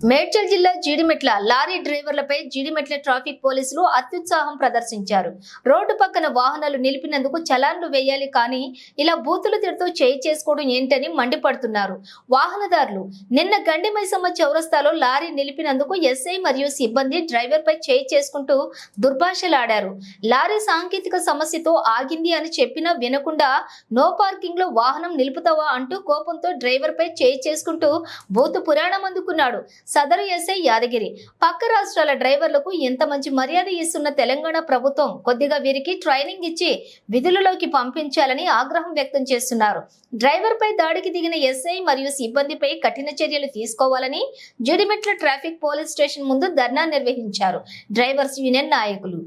మేడ్చల్ జిల్లా జీడిమెట్ల లారీ డ్రైవర్లపై జీడిమెట్ల ట్రాఫిక్ పోలీసులు అత్యుత్సాహం ప్రదర్శించారు. రోడ్డు పక్కన వాహనాలు నిలిపినందుకు చలాన్లు వేయాలి కానీ ఇలా బూతులు తిడుతూ చేయి చేసుకోవడం ఏంటని మండిపడుతున్నారు. వాహనదారులు నిన్న గండిమైసమ్మ చౌరస్తాలో లారీ నిలిపినందుకు ఎస్ఐ మరియు సిబ్బంది డ్రైవర్పై చేయి చేసుకుంటూ దుర్భాషలాడారు. లారీ సాంకేతిక సమస్యతో ఆగింది అని చెప్పినా వినకుండా నో పార్కింగ్లో వాహనం నిలుపుతావా అంటూ కోపంతో డ్రైవర్పై చేయి చేసుకుంటూ బూతు పురాణం అందుకున్నాడు. సదరు ఎస్ఐ యాదగిరి పక్క రాష్ట్రాల డ్రైవర్లకు ఎంత మంచి మర్యాద ఇస్తున్న తెలంగాణ ప్రభుత్వం కొద్దిగా వీరికి ట్రైనింగ్ ఇచ్చి విధులలోకి పంపించాలని ఆగ్రహం వ్యక్తం చేస్తున్నారు. డ్రైవర్పై దాడికి దిగిన ఎస్ఐ మరియు సిబ్బందిపై కఠిన చర్యలు తీసుకోవాలని జడిమెట్ల ట్రాఫిక్ పోలీస్ స్టేషన్ ముందు ధర్నా నిర్వహించారు. డ్రైవర్స్ యూనియన్ నాయకులు.